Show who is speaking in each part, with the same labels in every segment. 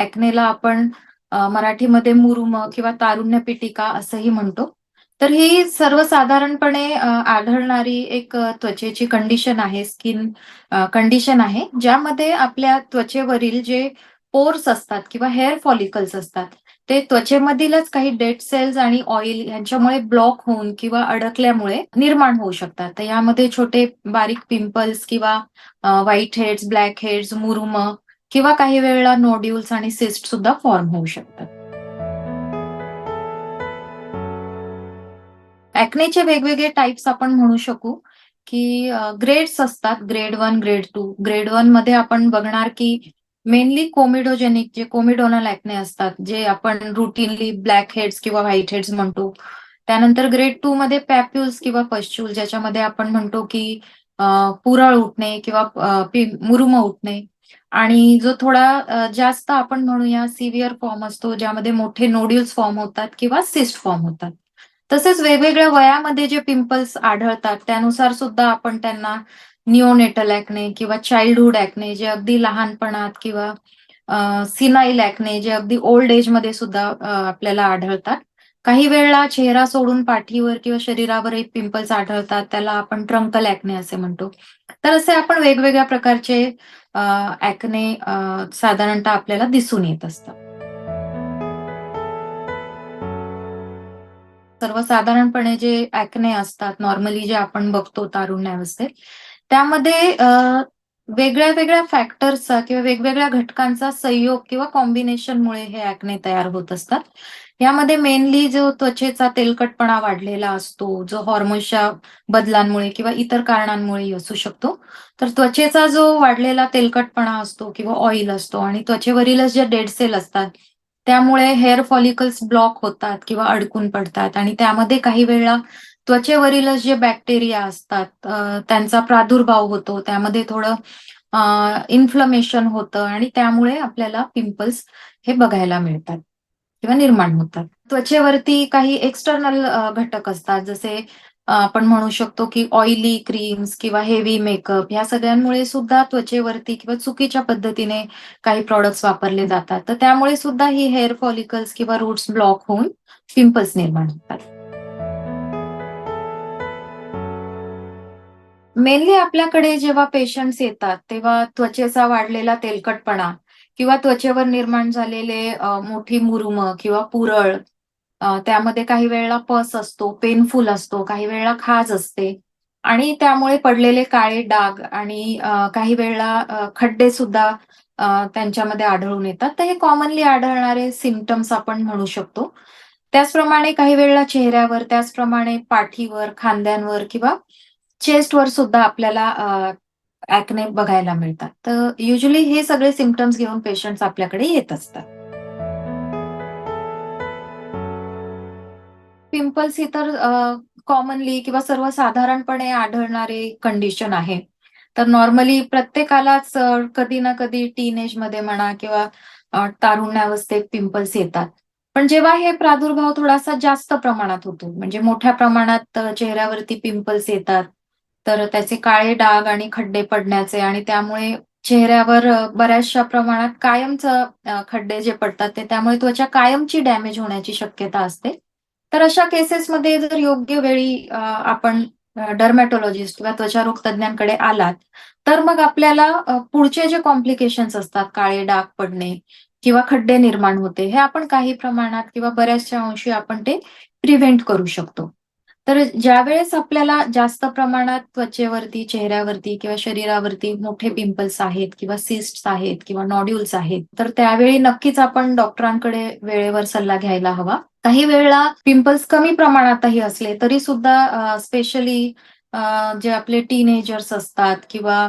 Speaker 1: ऍक्नेला आपण मराठीमध्ये मुरुम किंवा तारुण्य पिटिका असंही म्हणतो. तर ही सर्वसाधारणपणे आढळणारी एक त्वचेची कंडिशन आहे स्किन कंडिशन आहे ज्यामध्ये आपल्या त्वचेवरील जे पोर्स असतात किंवा हेअर फॉलिकल्स असतात ते त्वचेमधीलच काही डेड सेल्स आणि ऑइल यांच्यामुळे ब्लॉक होऊन किंवा अडकल्यामुळे निर्माण होऊ शकतात. तर यामध्ये छोटे बारीक पिंपल्स किंवा व्हाईट हेड्स ब्लॅक हेड्स मुरुम किंवा काही वेळेला नोड्युल्स आणि सिस्ट सुद्धा फॉर्म होऊ शकतात. ऍक्नेचे वेगवेगळे टाइप्स आपण म्हणू शकू की ग्रेड्स असतात grade one grade two grade वनमध्ये आपण बघणार की मेनली कोमिडोजेनिक जे कोमिडोनल ऍक्ने असतात जे आपण रुटीनली ब्लॅक हेड्स किंवा व्हाईट हेड्स म्हणतो. त्यानंतर ग्रेड टू मध्ये पॅप्युल्स किंवा पश्च्युल ज्याच्यामध्ये आपण म्हणतो की पुरळ उठणे किंवा मुरुम उठणे. आणि जो थोडा जास्त आपण म्हणूया सिव्हिअर फॉर्म असतो ज्यामध्ये मोठे नोड्युल्स फॉर्म होतात किंवा सिस्ट फॉर्म होतात. तसेच वेगवेगळ्या वयामध्ये जे पिंपल्स आढळतात त्यानुसार सुद्धा आपण त्यांना निओनेटल ऍक्ने किंवा चाइल्डहुड ऍक्ने जे अगदी लहानपणात किंवा सिनाईल ऍक्ने जे अगदी ओल्ड एजमध्ये सुद्धा आपल्याला आढळतात. काही वेळेला चेहरा सोडून पाठीवर किंवा शरीरावरही पिंपल्स आढळतात त्याला आपण ट्रंकल ऍक्ने असे म्हणतो. तर असे आपण वेगवेगळ्या प्रकारचे ऍक्ने साधारणतः आपल्याला दिसून येत असतात. सर्वसाधारणपणे जे ऍक्ने असतात नॉर्मली जे आपण बघतो तारुण्यावस्थेत त्यामध्ये वेगळ्या वेगळ्या फॅक्टर्सचा किंवा वेगवेगळ्या घटकांचा संयोग किंवा कॉम्बिनेशनमुळे हे ऍक्ने तयार होत असतात. यामध्ये मेनली जो त्वचेचा तेलकटपणा वाढलेला असतो जो हॉर्मोन्सच्या बदलांमुळे किंवा इतर कारणांमुळे असू शकतो तर त्वचेचा जो वाढलेला तेलकटपणा असतो किंवा ऑइल असतो आणि त्वचेवरीलच जे डेड सेल असतात त्यामुळे हेअर फॉलिकल्स ब्लॉक होतात किंवा अडकून पडतात आणि त्यामध्ये काही वेळा त्वचेवरीलच जे बॅक्टेरिया असतात त्यांचा प्रादुर्भाव होतो त्यामध्ये थोडं इन्फ्लमेशन होतं आणि त्यामुळे आपल्याला पिंपल्स हे बघायला मिळतात. किंवा निर्माण होतात. त्वचेवरती काही एक्सटर्नल घटक असतात. जसे आपण म्हणू शकतो की ऑइली क्रीम्स किंवा हेवी मेकअप ह्या सगळ्यांमुळे सुद्धा त्वचेवरती किंवा चुकीच्या पद्धतीने काही प्रॉडक्ट्स वापरले जातात. तर त्यामुळे सुद्धा ही हेअर फॉलिकल्स किंवा रूट्स ब्लॉक होऊन पिंपल्स निर्माण होतात. मेनली आपल्याकडे जेव्हा पेशंट्स येतात तेव्हा त्वचेचा वाढलेला तेलकटपणा किंवा त्वचेवर निर्माण झालेले मोठी मुरुम किंवा पुरळ त्यामध्ये काही वेळेला पस असतो पेनफुल असतो काही वेळेला खाज असते. आणि त्यामुळे पडलेले काळे डाग आणि काही वेळेला खड्डे सुद्धा त्यांच्यामध्ये आढळून येतात. तर हे कॉमनली आढळणारे सिमटम्स आपण म्हणू शकतो. त्याचप्रमाणे काही वेळेला चेहऱ्यावर त्याचप्रमाणे पाठीवर खांद्यांवर किंवा चेस्टवर सुद्धा आपल्याला ऍक्ने बघायला मिळतात. तर युजली हे सगळे सिमटम्स घेऊन पेशंट्स आपल्याकडे येत असतात. पिंपल्स ही तर कॉमनली किंवा सर्वसाधारणपणे आढळणारे कंडिशन आहे. तर नॉर्मली प्रत्येकालाच कधी ना कधी टीन एजमध्ये म्हणा किंवा तारुण्यावस्थेत पिंपल्स येतात. पण जेव्हा हे प्रादुर्भाव थोडासा जास्त प्रमाणात होतो म्हणजे मोठ्या प्रमाणात चेहऱ्यावरती पिंपल्स येतात तर त्याचे काळे डाग आणि खड्डे पडण्याचे आणि त्यामुळे चेहऱ्यावर बऱ्याचशा प्रमाणात कायमचं खड्डे जे पडतात ते त्यामुळे त्वचा कायमची डॅमेज होण्याची शक्यता असते. तर अशा केसेसमध्ये जर योग्य वेळी आपण डर्मॅटोलॉजिस्ट किंवा त्वचारोग तज्ञांकडे आलात तर मग आपल्याला पुढचे जे कॉम्प्लिकेशन्स असतात काळे डाग पडणे किंवा खड्डे निर्माण होते हे आपण काही प्रमाणात किंवा बऱ्याचशा अंशी आपण ते प्रिव्हेंट करू शकतो. तर ज्यावेळेस आपल्याला जास्त प्रमाणात त्वचेवरती चेहऱ्यावरती किंवा शरीरावरती मोठे पिंपल्स आहेत किंवा सिस्ट्स आहेत किंवा नॉड्युल्स आहेत तर त्यावेळी नक्कीच आपण डॉक्टरांकडे वेळेवर सल्ला घ्यायला हवा. काही वेळेला पिंपल्स कमी प्रमाणातही असले तरी सुद्धा स्पेशली जे आपले टीनेजर्स असतात किंवा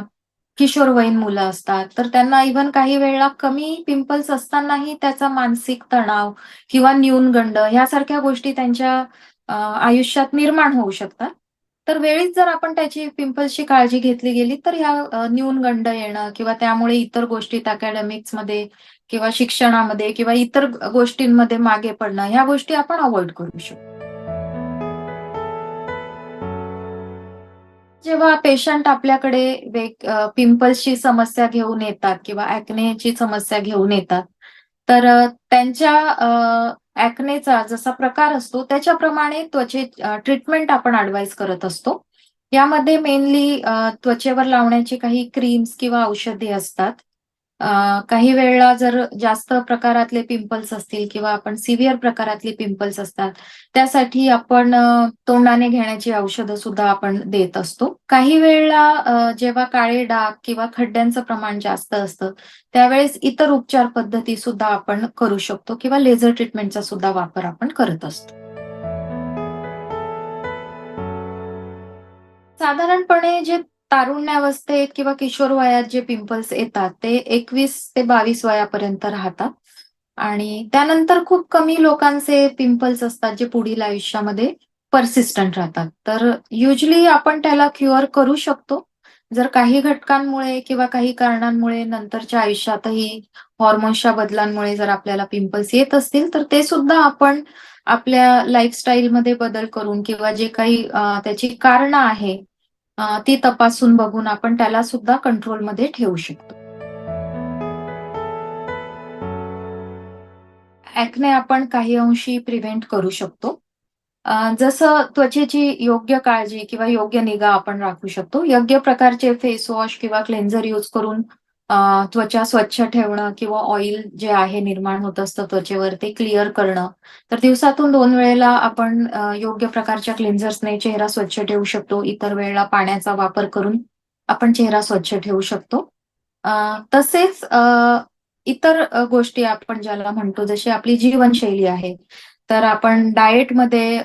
Speaker 1: किशोरवयीन मुलं असतात तर त्यांना इव्हन काही वेळेला कमी पिंपल्स असतानाही त्याचा मानसिक तणाव किंवा न्यूनगंड ह्यासारख्या गोष्टी त्यांच्या आयुष्यात निर्माण होऊ शकतात. तर वेळीच जर आपण त्याची पिंपल्सची काळजी घेतली गेली तर ह्या न्यूनगंड येणं किंवा त्यामुळे इतर गोष्टीत अकॅडमिक्समध्ये किंवा शिक्षणामध्ये किंवा इतर गोष्टींमध्ये मागे पडणं ह्या गोष्टी आपण अवॉइड करू शकतो. जेव्हा पेशंट आपल्याकडे वेग पिंपल्सची समस्या घेऊन येतात किंवा ऍक्नेची समस्या घेऊन येतात तर त्यांच्या ऍक्नेचा जसा प्रकार असतो त्याच्याप्रमाणे त्वचे ट्रीटमेंट आपण ऍडवाइस करत असतो. यामध्ये मेनली त्वचेवर लावण्याची काही क्रीम्स किंवा औषधे असतात. काही वेळेला जर जास्त प्रकारातले पिंपल्स असतील किंवा आपण सिव्हिअर प्रकारातले पिंपल्स असतात, त्यासाठी आपण तोंडाने घेण्याची औषधं सुद्धा आपण देत असतो. काही वेळेला जेव्हा काळे डाग किंवा खड्ड्यांचं प्रमाण जास्त असतं, त्यावेळेस इतर उपचार पद्धती सुद्धा आपण करू शकतो किंवा लेझर ट्रीटमेंटचा सुद्धा वापर आपण करत असतो. साधारणपणे जे तारुण्यावस्थेत किंवा किशोर वयात जे पिंपल्स येतात, ते 21 ते 22 वयापर्यंत राहतात आणि त्यानंतर खूप कमी लोकांचे पिंपल्स असतात, जे पुढील आयुष्यामध्ये पर्सिस्टंट राहतात. तर युजली आपण त्याला क्युअर करू शकतो. जर काही घटकांमुळे किंवा काही कारणांमुळे नंतरच्या आयुष्यातही हॉर्मोन्सच्या बदलांमुळे जर आपल्याला पिंपल्स येत असतील, तर ते सुद्धा आपण आपल्या लाईफस्टाईलमध्ये बदल करून किंवा जे काही त्याची कारणं आहे ती तपासून बघून आपण त्याला सुद्धा कंट्रोलमध्ये ठेवू शकतो. ॲक्ने आपण काही अंशी प्रिव्हेंट करू शकतो. जसं त्वचेची योग्य काळजी किंवा योग्य निगा आपण राखू शकतो. योग्य प्रकारचे फेस वॉश किंवा क्लेन्झर यूज करून त्वचा स्वच्छ ठेवणं किंवा ऑइल जे आहे निर्माण होत असतं त्वचेवर ते क्लिअर करणं. तर दिवसातून दोन वेळेला आपण योग्य प्रकारच्या क्लिन्झर्सने चेहरा स्वच्छ ठेवू शकतो. इतर वेळेला पाण्याचा वापर करून आपण चेहरा स्वच्छ ठेवू शकतो. तसेच अ, इतर गोष्टी आपण ज्याला म्हणतो जशी आपली जीवनशैली आहे. तर आपण डाएटमध्ये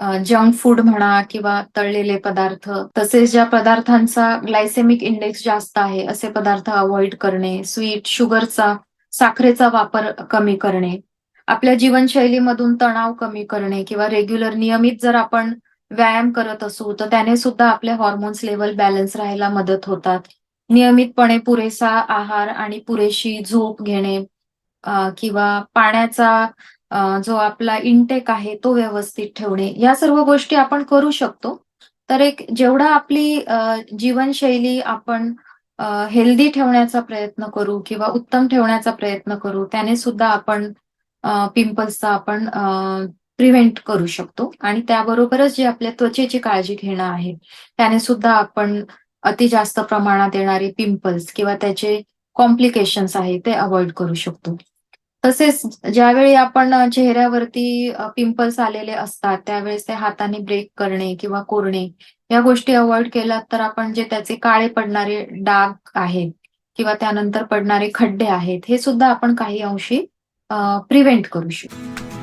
Speaker 1: जंक फूड म्हणा किंवा तळलेले पदार्थ तसेच ज्या पदार्थांचा ग्लायसेमिक इंडेक्स जास्त आहे असे पदार्थ अवॉइड करणे, स्वीट, शुगरचा, साखरेचा वापर कमी करणे, आपल्या जीवनशैलीमधून तणाव कमी करणे किंवा रेग्युलर नियमित जर आपण व्यायाम करत असू, तर त्याने सुद्धा आपले हॉर्मोन्स लेवल बॅलन्स राहायला मदत होतात. नियमितपणे पुरेसा आहार आणि पुरेशी झोप घेणे किंवा पाण्याचा जो आपला इंटेक आहे तो व्यवस्थित ठेवणे, या सर्व गोष्टी आपण करू शकतो. तर एक जेवढा आपली जीवनशैली आपण हेल्दी ठेवण्याचा प्रयत्न करू किंवा उत्तम ठेवण्याचा प्रयत्न करू, त्याने सुद्धा आपण पिंपल्सचा आपण प्रिव्हेंट करू शकतो आणि त्याबरोबरच जे आपल्या त्वचेची काळजी घेणं आहे, त्याने सुद्धा आपण अति जास्त प्रमाणात येणारे पिंपल्स किंवा त्याचे कॉम्प्लिकेशन्स आहे ते अवॉइड करू शकतो. तसेच ज्यावेळी आपण चेहऱ्यावरती पिंपल्स आलेले असतात, त्यावेळेस ते हाताने ब्रेक करणे किंवा कोरणे या गोष्टी अवॉइड केल्यात तर आपण जे त्याचे काळे पडणारे डाग आहेत किंवा त्यानंतर पडणारे खड्डे आहेत, हे सुद्धा आपण काही अंशी प्रिव्हेंट करू शकतो.